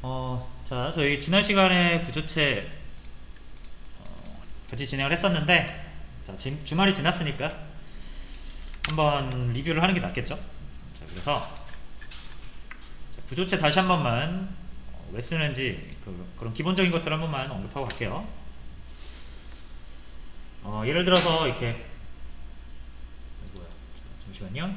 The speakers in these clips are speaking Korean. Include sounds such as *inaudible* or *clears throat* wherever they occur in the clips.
어, 자, 저희 지난 시간에 구조체 어, 같이 진행을 했었는데, 자, 지, 주말이 지났으니까 한번 리뷰를 하는 게 낫겠죠? 자, 그래서 자, 구조체 다시 한 번만 어, 왜 쓰는지 그, 그런 기본적인 것들 한 번만 언급하고 갈게요. 어, 예를 들어서 이렇게 어, 뭐야? 잠시만요.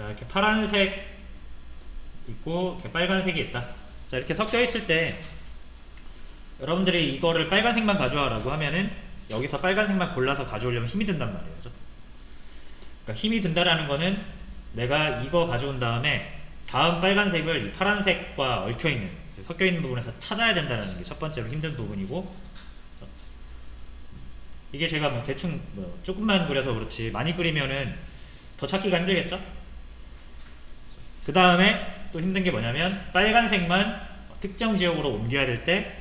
자 이렇게 파란색 있고 이렇게 빨간색이 있다 자 이렇게 섞여 있을 때 여러분들이 이거를 빨간색만 가져와 라고 하면은 여기서 빨간색만 골라서 가져오려면 힘이 든단 말이에요? 그러니까 힘이 든다라는 거는 내가 이거 가져온 다음에 다음 빨간색을 이 파란색과 얽혀있는 섞여 있는 부분에서 찾아야 된다는 게 첫 번째로 힘든 부분이고 이게 제가 뭐 대충 뭐 조금만 그려서 그렇지 많이 그리면은 더 찾기가 힘들겠죠? 그 다음에 또 힘든 게 뭐냐면 빨간색만 특정 지역으로 옮겨야 될 때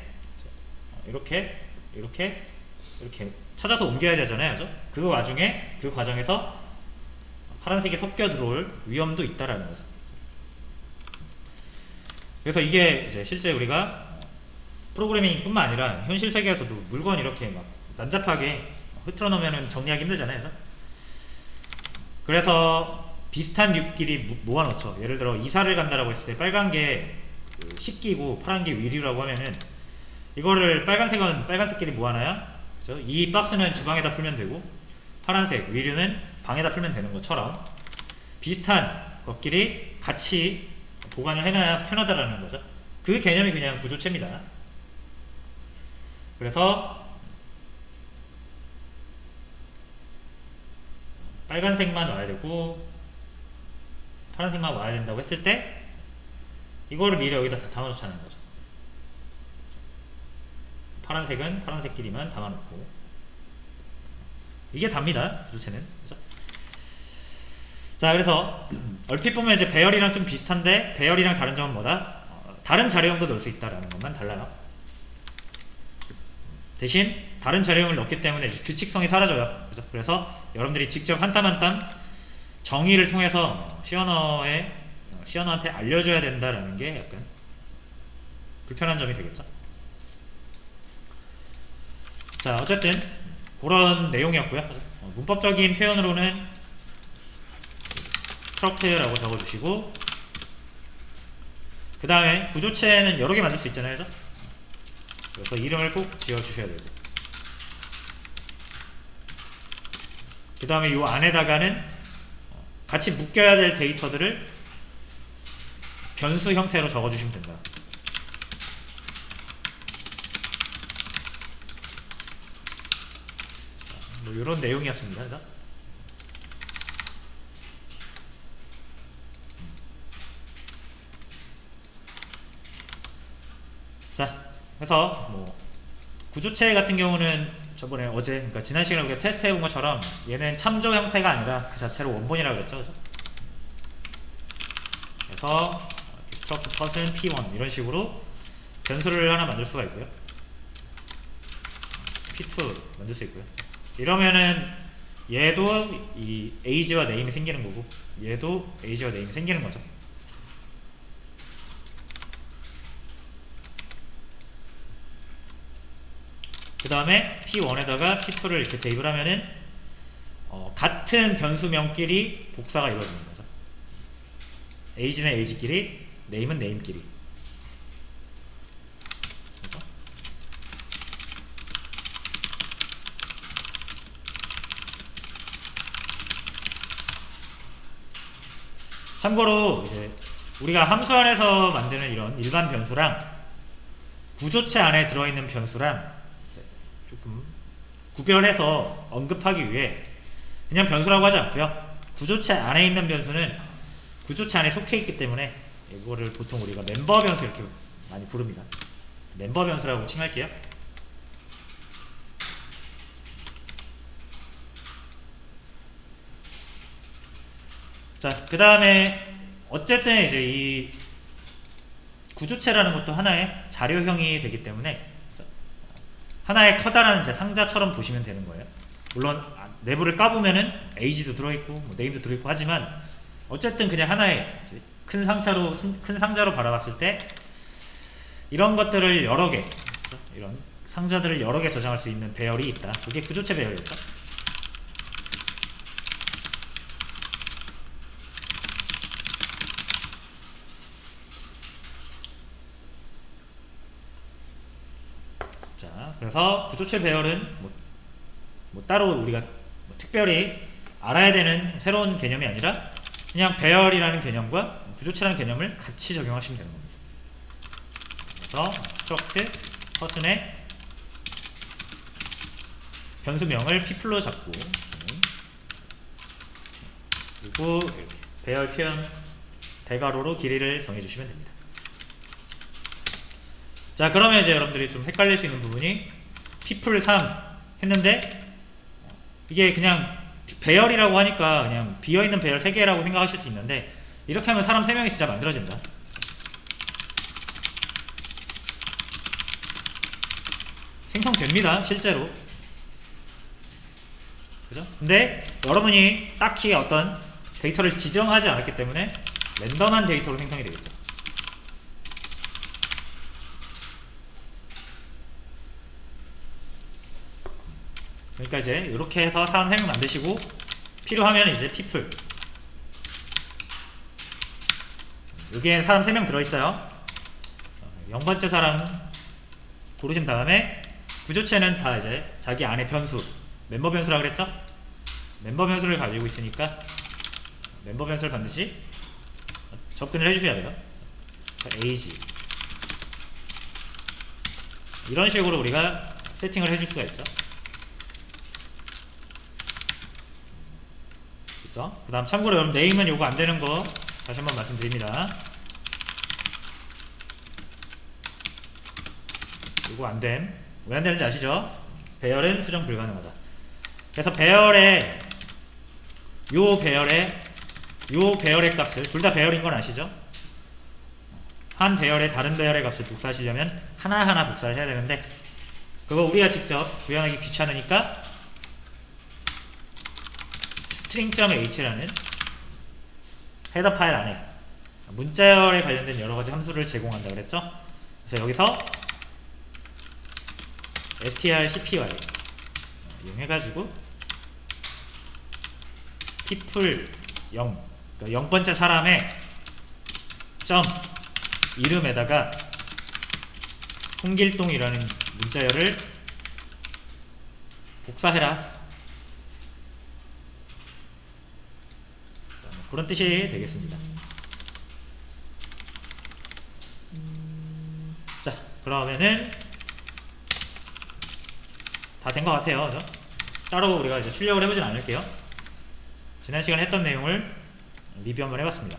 이렇게 이렇게 이렇게 찾아서 옮겨야 되잖아요 그죠? 그 와중에 그 과정에서 파란색이 섞여 들어올 위험도 있다라는 거죠 그래서 이게 이제 실제 우리가 프로그래밍 뿐만 아니라 현실 세계에서도 물건 이렇게 막 난잡하게 흐트러 놓으면 정리하기 힘들잖아요? 그래서 비슷한 류끼리 모- 모아놓죠. 예를 들어 이사를 간다라고 했을 때 빨간 게그 식기고 파란 게 위류라고 하면은 이거를 빨간색은 빨간색끼리 모아놔야 그죠? 이 박스는 주방에다 풀면 되고 파란색 위류는 방에다 풀면 되는 것처럼 비슷한 것끼리 같이 보관을 해놔야 편하다라는 거죠. 그 개념이 그냥 구조체입니다. 그래서 빨간색만 와야 되고 파란색만 와야 된다고 했을 때 이거를 미리 여기다 다 담아놓지 않는 거죠. 파란색은 파란색끼리만 담아놓고 이게 답니다. 도대체는 그죠? 자 그래서 *clears throat* 얼핏 보면 이제 배열이랑 좀 비슷한데 배열이랑 다른 점은 뭐다? 어, 다른 자료형도 넣을 수 있다라는 것만 달라요. 대신 다른 자료형을 넣기 때문에 규칙성이 사라져요. 그죠? 그래서 여러분들이 직접 한 땀 한땀 정의를 통해서 시언어에 어, 시언어한테 알려줘야 된다라는 게 약간 불편한 점이 되겠죠. 자 어쨌든 그런 내용이었고요. 어, 문법적인 표현으로는 트럭트라고 적어주시고 그 다음에 구조체는 여러 개 만들 수 있잖아요, 그죠? 그래서 이름을 꼭 지어주셔야 되고 그 다음에 이 안에다가는 같이 묶여야 될 데이터들을 변수 형태로 적어주시면 된다. 뭐 이런 내용이었습니다. 그죠? 자, 그래서 뭐 구조체 같은 경우는 저번에 어제 그러니까 지난 시간에 우리가 테스트 해본 것처럼 얘는 참조 형태가 아니라 그 자체로 원본이라고 그랬죠, 그죠? 그래서 스트럭트 컷은 P1 이런 식으로 변수를 하나 만들 수가 있고요. P2 만들 수 있고요. 이러면은 얘도 이 age와 name이 생기는 거고 얘도 age와 name이 생기는 거죠. 그 다음에 P1에다가 P2를 이렇게 대입을 하면은 어, 같은 변수명끼리 복사가 이루어지는 거죠. age는 age끼리, name은 name끼리. 그죠? 참고로 이제 우리가 함수 안에서 만드는 이런 일반 변수랑 구조체 안에 들어있는 변수랑 구별해서 언급하기 위해 그냥 변수라고 하지 않고요. 구조체 안에 있는 변수는 구조체 안에 속해 있기 때문에 이거를 보통 우리가 멤버 변수 이렇게 많이 부릅니다. 멤버 변수라고 칭할게요. 자, 그 다음에 어쨌든 이제 이 구조체라는 것도 하나의 자료형이 되기 때문에 하나의 커다란 이제 상자처럼 보시면 되는 거예요. 물론 아- 내부를 까보면은 에이지도 들어있고 뭐 네임도 들어있고 하지만 어쨌든 그냥 하나의 큰 상자로 큰 상자로 바라봤을 때 이런 것들을 여러 개 그죠? 이런 상자들을 여러 개 저장할 수 있는 배열이 있다. 그게 구조체 배열이었죠. 자, 그래서 구조체 배열은 뭐, 뭐 따로 우리가 뭐 특별히 알아야 되는 새로운 개념이 아니라 그냥 배열이라는 개념과 구조체라는 개념을 같이 적용하시면 되는 겁니다. 그래서 스트럭트 퍼슨의 변수명을 people로 잡고 그리고 이렇게 배열 표현 대괄호로 길이를 정해주시면 됩니다. 자 그러면 이제 여러분들이 좀 헷갈릴 수 있는 부분이 people 3 했는데 이게 그냥 배열이라고 하니까 그냥 비어있는 배열 3개라고 생각하실 수 있는데 이렇게 하면 사람 3명이 진짜 만들어진다. 생성됩니다 실제로 그죠? 근데 여러분이 딱히 어떤 데이터를 지정하지 않았기 때문에 랜덤한 데이터로 생성이 되겠죠 그러니까 이제 이렇게 해서 사람 3명 만드시고 필요하면 이제 people. 여기에 사람 3명 들어있어요. 0번째 사람 고르신 다음에 구조체는 다 이제 자기 안에 변수. 멤버 변수라 그랬죠? 멤버 변수를 가지고 있으니까 멤버 변수를 반드시 접근을 해주셔야 돼요. age. 이런 식으로 우리가 세팅을 해줄 수가 있죠 그죠? 그 다음 참고로 여러분 네임은 요거 안 되는 거 다시 한번 말씀드립니다 요거 안됨 왜 안 되는지 아시죠? 배열은 수정 불가능하다 그래서 배열의 요 배열의 요 배열의 값을 둘 다 배열인 건 아시죠? 한 배열의 다른 배열의 값을 복사하시려면 하나하나 복사를 해야 되는데 그거 우리가 직접 구현하기 귀찮으니까 string.h라는 헤더 파일 안에 문자열에 관련된 여러 가지 함수를 제공한다 그랬죠? 그래서 여기서 strcpy 이용해가지고 people 0 그러니까 0번째 사람의 점 이름에다가 홍길동이라는 문자열을 복사해라 자, 뭐 그런 뜻이 되겠습니다. 자 그러면은 다 된 것 같아요. 그죠? 따로 우리가 이제 출력을 해보진 않을게요. 지난 시간에 했던 내용을 리뷰 한번 해봤습니다